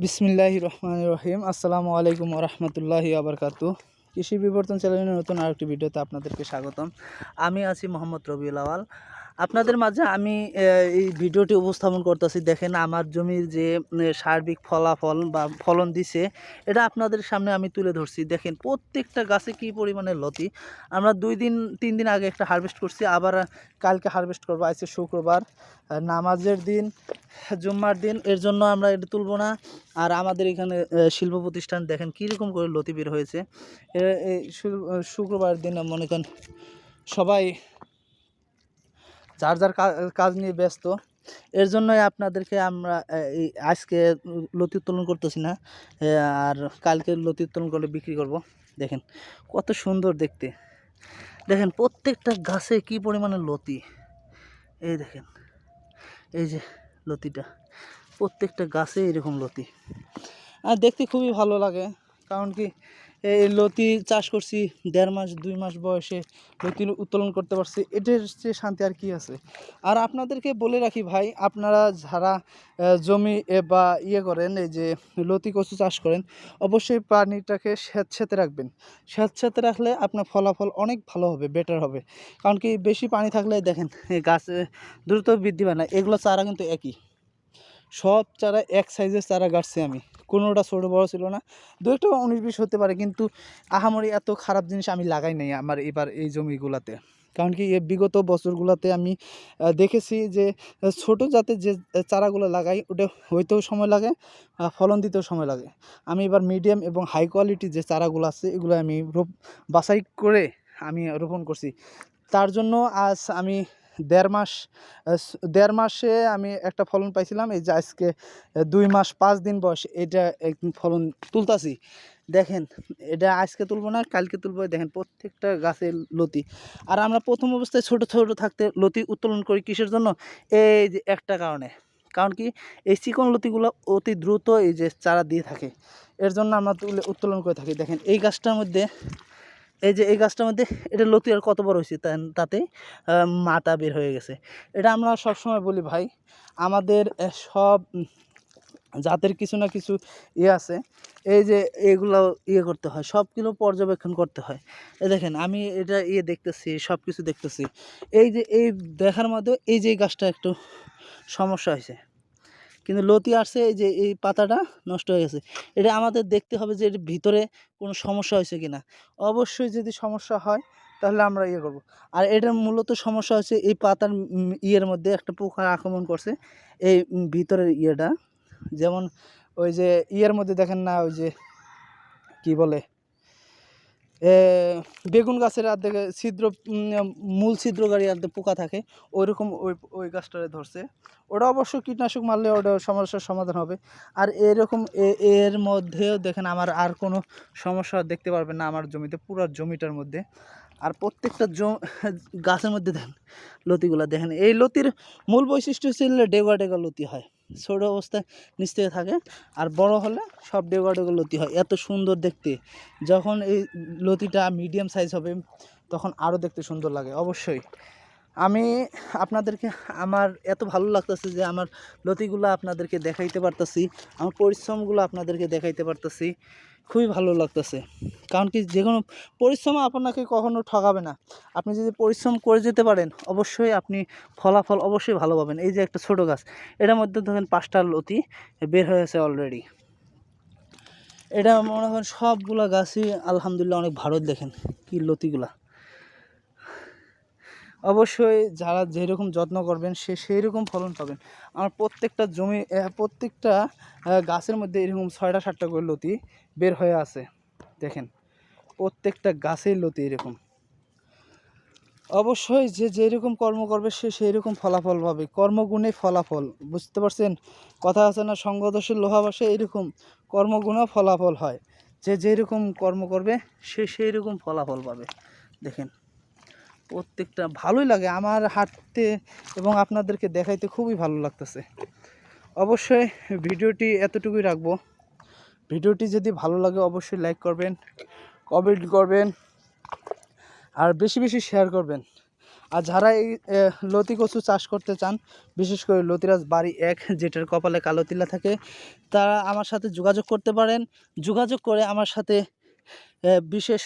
বিসমিল্লাহ রহমান রহিম। আসসালামু আলাইকুম রহমতুল্লাহি আবরকাতু কৃষি বিবর্তন চ্যানেলের নতুন আরেকটি ভিডিওতে আপনাদেরকে স্বাগতম। আমি আছি মোহাম্মদ রবিউল আওয়াল। আপনাদের মাঝে আমি এই ভিডিওটি উপস্থাপন করতেছি। দেখেন আমার জমির যে সার্বিক ফলাফল বা ফলন দিছে, এটা আপনাদের সামনে আমি তুলে ধরছি। দেখেন প্রত্যেকটা গাছে কী পরিমাণে লতি? আমরা দুই দিন, তিন দিন আগে একটা হারভেস্ট করছি, আবার কালকে হারভেস্ট করব, আজকে শুক্রবার। নামাজের দিন, জুম্মার দিন, এর জন্য আমরা এটা তুলবো না। আর আমাদের এখানে শিল্প প্রতিষ্ঠান দেখেন কীরকম করে লতি বের হয়েছে। শুক্রবার দিন মনে করেন সবাই যার কাজ নিয়ে ব্যস্ত। এর জন্যই আপনাদেরকে আমরা এই আজকে লতি উত্তোলন করতেছি না। আর কালকে লতি উত্তোলন করে বিক্রি করব। দেখেন, কত সুন্দর দেখতে। দেখেন, প্রত্যেকটা গাছে কি পরিমাণে লতি। এই দেখেন, এই যে লতিটা। প্রত্যেকটা গাছে এরকম লতি। আর দেখতে খুবই ভালো লাগে, কারণ কি এই লতি চাষ করছি, দেড় মাস, দুই মাস বয়সে লতি উত্তোলন করতে পারছি। এটার চেয়ে শান্তি আর কি আছে? আর আপনাদেরকে বলে রাখি ভাই, আপনারা যারা জমি বা ইয়ে করেন, এই যে লতি কচু চাষ করেন, অবশ্যই পানিটাকে স্যাঁতস্যাঁতে রাখবেন। স্যাঁতস্যাঁতে রাখলে আপনার ফলাফল অনেক ভালো হবে বেটার হবে। কারণ কি, বেশি পানি থাকলে দেখেন গাছে দ্রুত বৃদ্ধি পায় না। এগুলো চারা কিন্তু একই। সব চারা এক সাইজের চারা গাড়ছি আমি। কোনোটা ছোটো বড় ছিল না। দু একটা উনিশ বিশ হতে পারে, কিন্তু আহামরি এত খারাপ জিনিস আমি লাগাই নাই আমার এবার এই জমিগুলাতে। কারণ কি বিগত বছরগুলোতে আমি দেখেছি যে, ছোট জাতের যে চারাগুলো লাগাই, ওটা হইতেও সময় লাগে ফলন দিতেও সময় লাগে। আমি এবার মিডিয়াম এবং হাই কোয়ালিটি যে চারাগুলো আছে, এগুলো আমি রোপ, বাছাই করে আমি রোপণ করছি। তার জন্য আজ আমি দেড় মাস দেড় মাসে আমি একটা ফলন পাইছিলাম, এই যে আজকে দুই মাস পাঁচ দিন বয়স, এটা ফলন তুলতাছি। দেখেন, এটা আজকে তুলবো না, কালকে তুলবো দেখেন প্রত্যেকটা গাছের লতি। আর আমরা প্রথম অবস্থায় ছোট ছোট থাকতে লতি উত্তোলন করি কিসের জন্য? এই যে একটা কারণে। কারণ কি? এই চিকন লতিগুলো অতি দ্রুত এই যে চারা দিয়ে থাকে। এর জন্য আমরা তুলে, উত্তোলন করে থাকি। দেখেন, এই গাছটার মধ্যে এই যে এই গাছটার মধ্যে, এটা লতি আর কত বড় হয়েছে তাতে? মাথা বের হয়ে গেছে। এটা আমরা সবসময় বলি, ভাই, আমাদের সব জাতের কিছু না কিছু ইয়ে আছে। এই যে এগুলো ইয়ে করতে হয়, সবগুলো পর্যবেক্ষণ করতে হয়। এই দেখেন, আমি এটা ইয়ে দেখতেছি সব কিছু দেখতেছি। এই যে, এই দেখার মধ্যে এই যে গাছটা একটু সমস্যা হয়েছে। কিন্তু লতি আসছে, এই যে এই পাতাটা নষ্ট হয়ে গেছে। এটা আমাদের দেখতে হবে যে এর ভিতরে কোনো সমস্যা হয়েছে কি না অবশ্যই যদি সমস্যা হয়, তাহলে আমরা ইয়ে করব। আর এটার মূলত সমস্যা হচ্ছে এই পাতার ইয়ের মধ্যে একটা পোকা আক্রমণ করছে। এই ভিতরের ইয়েটা, যেমন ওই যে ইয়ের মধ্যে দেখেন না, ওই যে কি বলে? বেগুন গাছের অর্ধেকে ছিদ্র মূল ছিদ্রকারী অর্ধেক পোকা থাকে, ওইরকম ওই ওই গাছটারে ধরছে। ওটা অবশ্য কীটনাশক মারলে ওটা সমস্যার সমাধান হবে। আর এরকম এর মধ্যেও দেখেন আমার আর কোনো সমস্যা দেখতে পারবেন না আমার জমিতে, পুরো জমিটার মধ্যে। আর প্রত্যেকটা গাছের মধ্যে দেখেন লতিগুলা। দেখেন এই লতির মূল বৈশিষ্ট্য ছিল ডেগা ডেগা লতি হয়। ছোটো অবস্থায় নিচ থেকে। থাকে আর বড় হলে সব ডেগা ডেগা লতি হয়। এত সুন্দর দেখতে। যখন এই লতিটা মিডিয়াম সাইজ হবে, তখন আরও দেখতে সুন্দর লাগে, অবশ্যই। আমি আপনাদেরকে, আমার এত ভালো লাগতেছে যে আমার লতিগুলো আপনাদেরকে দেখাইতে পারতাছি, আমার পরিশ্রমগুলো আপনাদেরকে দেখাইতে পারতেছি। খুবই ভালো লাগতেছে। কারণ কি যে কোনো পরিশ্রম আপনাকে কখনো ঠকাবে না। আপনি যদি পরিশ্রম করে যেতে পারেন, অবশ্যই আপনি ফলাফল অবশ্যই ভালো পাবেন। এই যে একটা ছোট গাছ, এটার মধ্যে ধরেন পাঁচটা লতি বের হয়েছে অলরেডি এটা মনে করেন সবগুলা গাছই আলহামদুলিল্লাহ অনেক ভারত দেখেন, কি লতিগুলা। অবশ্যই যারা যেরকম যত্ন করবেন, সে সেই রকম ফলন পাবেন। আমার প্রত্যেকটা জমি প্রত্যেকটা গাছের মধ্যে এরকম ছয়টা, সাতটা করে লতি বের হয়ে আছে। দেখেন, প্রত্যেকটা গাছের লতি এরকম। অবশ্যই যে যেরকম কর্ম করবে, সে সেই রকম ফলাফল পাবে। কর্মগুণে ফলাফল, বুঝতে পারছেন? কথা আছে না, সঙ্গদোষের লোহাবাসে এরকম কর্মগুণেও ফলাফল হয়। যে যেরকম কর্ম করবে, সে সেই রকম ফলাফল পাবে। দেখেন প্রত্যেকটা ভালোই লাগে আমার হাঁটতে এবং আপনাদেরকে দেখাইতে খুবই ভালো লাগতেছে। অবশ্যই ভিডিওটি এতটুকুই রাখব। ভিডিওটি যদি ভালো লাগে অবশ্যই লাইক করবেন, কমেন্ট করবেন, আর বেশি বেশি শেয়ার করবেন। আর যারা এই লতি কচু চাষ করতে চান, বিশেষ করে লতিরাজ বাড়ি এক, যেটার কপালে কালো তিলা থাকে, তারা আমার সাথে যোগাযোগ করতে পারেন। যোগাযোগ করে আমার সাথে বিশেষ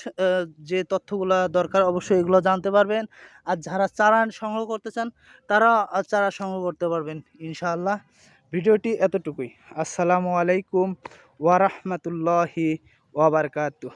যে তথ্যগুলো দরকার অবশ্যই এগুলো জানতে পারবেন। আর যারা চারা সংগ্রহ করতে চান, তারা চারা সংগ্রহ করতে পারবেন, ইনশাআল্লাহ। ভিডিওটি এতটুকুই। আসসালামু আলাইকুম ওয়ারহমতুল্লাহি ওয়াবারকাতু